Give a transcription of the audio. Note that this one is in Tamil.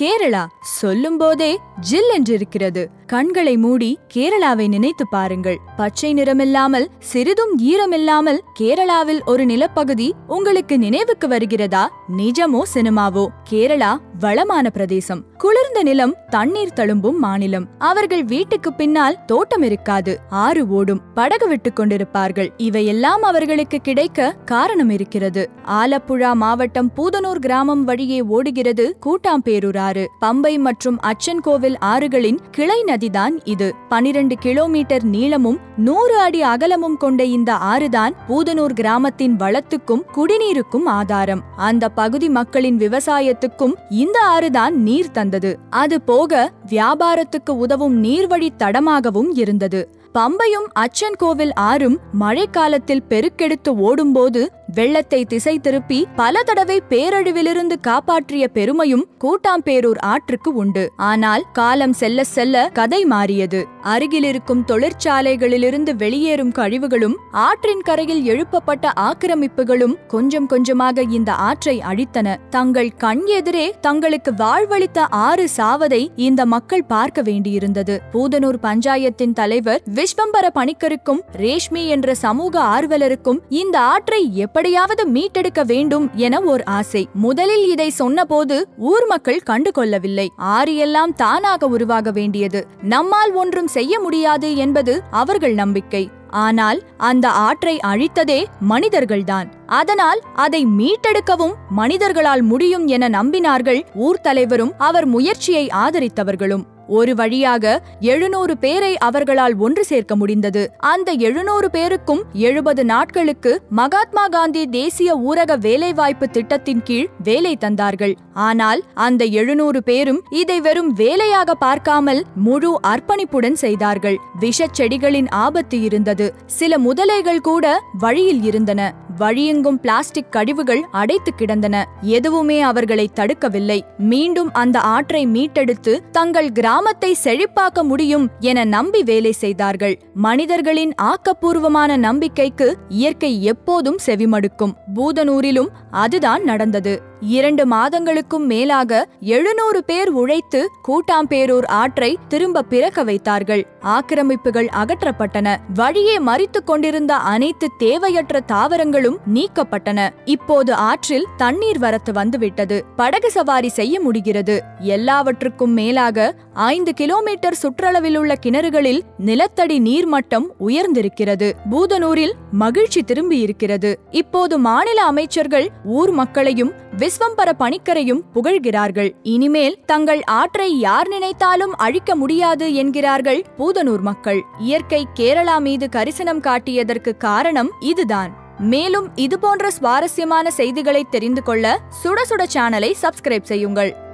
கேரளா சொல்லும் போதே ஜில் என்றிருக்கிறது. கண்களை மூடி கேரளாவை நினைத்து பாருங்கள். பச்சை நிறமில்லாமல் சிறிதும் ஈரமில்லாமல் கேரளாவில் ஒரு நிலப்பகுதி உங்களுக்கு நினைவுக்கு வருகிறதா? நிஜமோ சினிமாவோ கேரளா வளமான பிரதேசம். குளிர்ந்த நிலம் தண்ணீர் தழும்பும் மாநிலம். அவர்கள் வீட்டுக்கு பின்னால் தோட்டம் இருக்காது. ஆறு ஓடும் படகு விட்டுக் கொண்டிருப்பார்கள். இவையெல்லாம் அவர்களுக்கு கிடைக்க காரணம் இருக்கிறது. ஆலப்புழா மாவட்டம் பூதனூர் கிராமம் வழியே ஓடுகிறது கூட்டாம்பேரூர் ஆறு பம்பை மற்றும் அச்சன் கோவில் ஆறுகளின் கிளை நதிதான் இது. பனிரெண்டு கிலோமீட்டர் நீளமும் நூறு அடி அகலமும் கொண்ட இந்த ஆறுதான் பூதனூர் கிராமத்தின் வளத்துக்கும் குடிநீருக்கும் ஆதாரம். அந்த பகுதி மக்களின் விவசாயத்துக்கும் இந்த ஆறுதான் நீர் தந்தது. அது போக வியாபாரத்துக்கு உதவும் நீர்வழி தடமாகவும் இருந்தது. பம்பையும் அச்சன் கோவில் ஆறும் மழைக்காலத்தில் பெருக்கெடுத்து ஓடும்போது வெள்ளத்தை திசை திருப்பி பல தடவை பேரழிவிலிருந்து காப்பாற்றிய பெருமையும் கூட்டாம்பேரூர் ஆற்றுக்கு உண்டு. ஆனால் காலம் செல்ல செல்ல கதை மாறியது. அருகிலிருக்கும் தொழிற்சாலைகளிலிருந்து வெளியேறும் கழிவுகளும் ஆற்றின் கரையில் எழுப்பப்பட்ட ஆக்கிரமிப்புகளும் கொஞ்சம் கொஞ்சமாக இந்த ஆற்றை அழித்தன. தங்கள் கண் எதிரே தங்களுக்கு வாழ்வளித்த ஆறு சாவதை இந்த மக்கள் பார்க்க வேண்டியிருந்தது. பூதனூர் பஞ்சாயத்தின் தலைவர் விஸ்வம்பர பணிக்கருக்கும் ரேஷ்மி என்ற சமூக ஆர்வலருக்கும் இந்த ஆற்றை எப்படியாவது மீட்டெடுக்க வேண்டும் என ஓர் ஆசை. முதலில் இதை சொன்னபோது ஊர் மக்கள் கண்டு கொள்ளவில்லை. ஆறு எல்லாம் தானாக உருவாக வேண்டியது. நம்மால் ஒன்றும் செய்ய முடியாது என்பது அவர்கள் நம்பிக்கை. ஆனால் அந்த ஆற்றை அழித்ததே மனிதர்கள்தான். அதனால் அதை மீட்டெடுக்கவும் மனிதர்களால் முடியும் என நம்பினார்கள் ஊர் தலைவரும் அவர் முயற்சியை ஆதரித்தவர்களும். ஒரு வழியாக எழுநூறு பேரை அவர்களால் ஒன்று சேர்க்க முடிந்தது. அந்த எழுநூறு பேருக்கும் எழுபது நாட்களுக்கு மகாத்மா காந்தி தேசிய ஊரக வேலைவாய்ப்பு திட்டத்தின் கீழ் வேலை தந்தார்கள். ஆனால் அந்த எழுநூறு பேரும் இதை வெறும் வேலையாக பார்க்காமல் முழு அர்ப்பணிப்புடன் செய்தார்கள். விஷச் செடிகளின் ஆபத்து இருந்தது. சில முதலைகள் கூட வழியில் இருந்தன. வழியெங்கும் பிளாஸ்டிக் கழிவுகள் அடைத்து கிடந்தன. எதுவுமே அவர்களை தடுக்கவில்லை. மீண்டும் அந்த ஆற்றை மீட்டெடுத்து தங்கள் கிராம கிராமத்தை செழிப்பாக்க முடியும் என நம்பி வேலை செய்தார்கள். மனிதர்களின் ஆக்கப்பூர்வமான நம்பிக்கைக்கு இயற்கை எப்போதும் செவிமடுக்கும். பூதனூரிலும் அதுதான் நடந்தது. இரண்டு மாதங்களுக்கும் மேலாக எழுநூறு பேர் உழைத்து கூட்டாம்பேரூர் ஆற்றை திரும்ப பிறக்க வைத்தார்கள். ஆக்கிரமிப்புகள் அகற்றப்பட்டன. வழியே மறித்துக் கொண்டிருந்த அனைத்து தேவையற்ற தாவரங்களும் நீக்கப்பட்டன. இப்போது ஆற்றில் தண்ணீர் வரத்து வந்துவிட்டது. படகு சவாரி செய்ய முடிகிறது. எல்லாவற்றுக்கும் மேலாக ஐந்து கிலோமீட்டர் சுற்றளவில் உள்ள கிணறுகளில் நிலத்தடி நீர்மட்டம் உயர்ந்திருக்கிறது. பூதனூரில் மகிழ்ச்சி திரும்பி இருக்கிறது இப்போது மாநில அமைச்சர்கள் ஊர் மக்களையும் விஸ்வம்பர பணிக்கரையும் புகழ்கிறார்கள். இனிமேல் தங்கள் ஆற்றை யார் நினைத்தாலும் அழிக்க முடியாது என்கிறார்கள் பூதனூர் மக்கள். இயற்கை கேரளா மீது கரிசனம் காட்டியதற்கு காரணம் இதுதான். மேலும் இதுபோன்ற சுவாரஸ்யமான செய்திகளை தெரிந்து கொள்ள சுட சுட சேனலை சப்ஸ்கிரைப் செய்யுங்கள்.